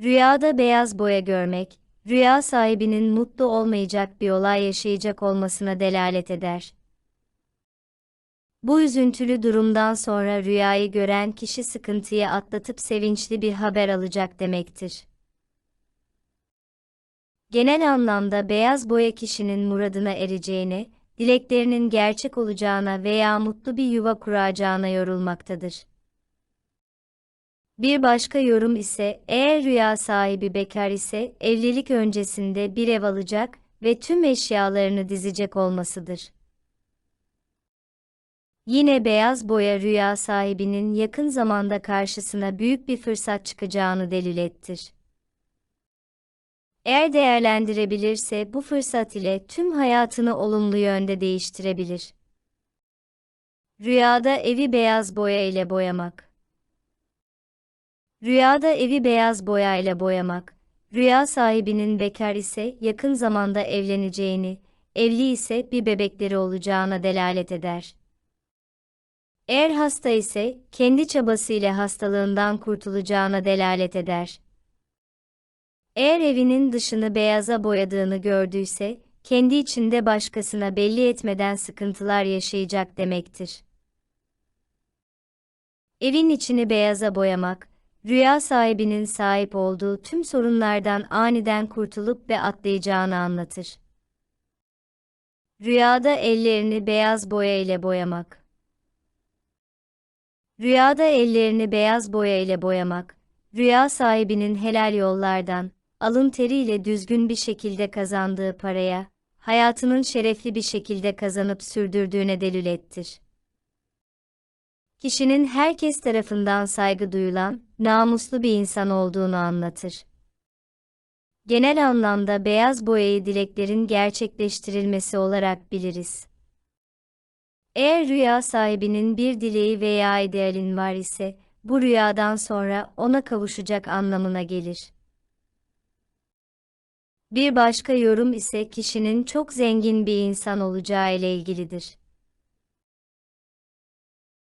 Rüyada beyaz boya görmek, rüya sahibinin mutlu olmayacak bir olay yaşayacak olmasına delalet eder. Bu üzüntülü durumdan sonra rüyayı gören kişi sıkıntıyı atlatıp sevinçli bir haber alacak demektir. Genel anlamda beyaz boya kişinin muradına ereceğine, dileklerinin gerçek olacağına veya mutlu bir yuva kuracağına yorulmaktadır. Bir başka yorum ise eğer rüya sahibi bekar ise evlilik öncesinde bir ev alacak ve tüm eşyalarını dizecek olmasıdır. Yine beyaz boya rüya sahibinin yakın zamanda karşısına büyük bir fırsat çıkacağını delil ettir. Eğer değerlendirebilirse bu fırsat ile tüm hayatını olumlu yönde değiştirebilir. Rüyada evi beyaz boya ile boyamak. Rüyada evi beyaz boya ile boyamak, rüya sahibinin bekar ise yakın zamanda evleneceğini, evli ise bir bebekleri olacağına delalet eder. Eğer hasta ise kendi çabasıyla hastalığından kurtulacağına delalet eder. Eğer evinin dışını beyaza boyadığını gördüyse, kendi içinde başkasına belli etmeden sıkıntılar yaşayacak demektir. Evin içini beyaza boyamak, rüya sahibinin sahip olduğu tüm sorunlardan aniden kurtulup ve atlayacağını anlatır. Rüyada ellerini beyaz boya ile boyamak. Rüyada ellerini beyaz boya ile boyamak, rüya sahibinin helal yollardan, alın teriyle düzgün bir şekilde kazandığı paraya, hayatının şerefli bir şekilde kazanıp sürdürdüğüne delil ettir. Kişinin herkes tarafından saygı duyulan, namuslu bir insan olduğunu anlatır. Genel anlamda beyaz boyayı dileklerin gerçekleştirilmesi olarak biliriz. Eğer rüya sahibinin bir dileği veya idealin var ise, bu rüyadan sonra ona kavuşacak anlamına gelir. Bir başka yorum ise kişinin çok zengin bir insan olacağı ile ilgilidir.